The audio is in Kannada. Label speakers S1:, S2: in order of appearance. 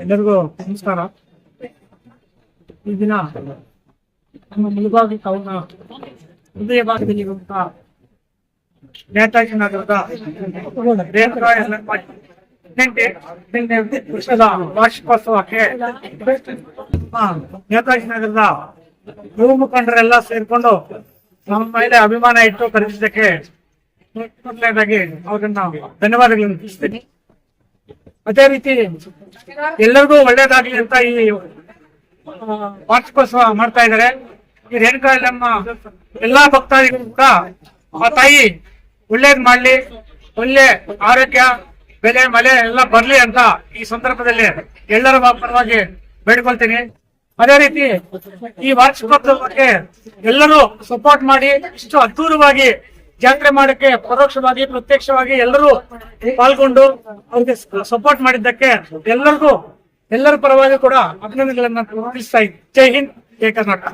S1: ಎಲ್ಲರಿಗೂ ನಮಸ್ಕಾರ ಈ ದಿನ ನಮ್ಮ ಮುಳುಬಾಗಿ ಟೌನ್ ಹೃದಯ ಭಾಗದಲ್ಲಿ ಇರುವಂತಹ ನೇತಾಜಿ ನಗರದ ರೇಣುಕಾ ಯಲ್ಲಮ್ಮ ಹದಿನೆಂಟು ಹದಿನೆಂಟನೇ ವರ್ಷದ ವಾರ್ಷಿಕೋತ್ಸವಕ್ಕೆ ಆ, ನೇತಾಜಿ ನಗರದ ಯುವ ಮುಖಂಡರೆಲ್ಲ ಸೇರ್ಕೊಂಡು ನಮ್ಮ ಮೇಲೆ ಅಭಿಮಾನ ಇಟ್ಟು ಕರೆಸಿದ್ದಕ್ಕೆ ಮೊದಲನೇದಾಗಿ ಅವರನ್ನ ಧನ್ಯವಾದಗಳನ್ನು ತಿಳಿಸ್ತೇನೆ. ಅದೇ ರೀತಿ ಎಲ್ಲರಿಗೂ ಒಳ್ಳೇದಾಗ್ಲಿ ಅಂತ ಈ ವಾರ್ಷಿಕೋತ್ಸವ ಮಾಡ್ತಾ ಇದ್ದಾರೆ. ಈ ರೇಣುಕಾ ನಮ್ಮ ಎಲ್ಲಾ ಭಕ್ತಾದಿಗಳು ಕೂಡ ಆ ತಾಯಿ ಒಳ್ಳೇದ್ ಮಾಡ್ಲಿ, ಒಳ್ಳೆ ಆರೋಗ್ಯ, ಬೆಲೆ, ಮಳೆ ಎಲ್ಲ ಬರ್ಲಿ ಅಂತ ಈ ಸಂದರ್ಭದಲ್ಲಿ ಎಲ್ಲರ ಪರವಾಗಿ ಬೇಡ್ಕೊಳ್ತೀನಿ. ಅದೇ ರೀತಿ ಈ ವಾರ್ಷಿಕೋತ್ಸವಕ್ಕೆ ಎಲ್ಲರೂ ಸಪೋರ್ಟ್ ಮಾಡಿ, ಇಷ್ಟು ಅದ್ಭುತವಾಗಿ ಜಾತ್ರೆ ಮಾಡಕ್ಕೆ ಪರೋಕ್ಷವಾಗಿ, ಪ್ರತ್ಯಕ್ಷವಾಗಿ ಎಲ್ಲರೂ ಪಾಲ್ಗೊಂಡು ಅವ್ರಿಗೆ ಸಪೋರ್ಟ್ ಮಾಡಿದ್ದಕ್ಕೆ ಎಲ್ಲರಿಗೂ, ಎಲ್ಲರ ಪರವಾಗಿ ಕೂಡ ಅಭಿನಂದನೆಗಳನ್ನ ಜೈ ಹಿಂದ್, ಜೈ ಕರ್ನಾಟಕ.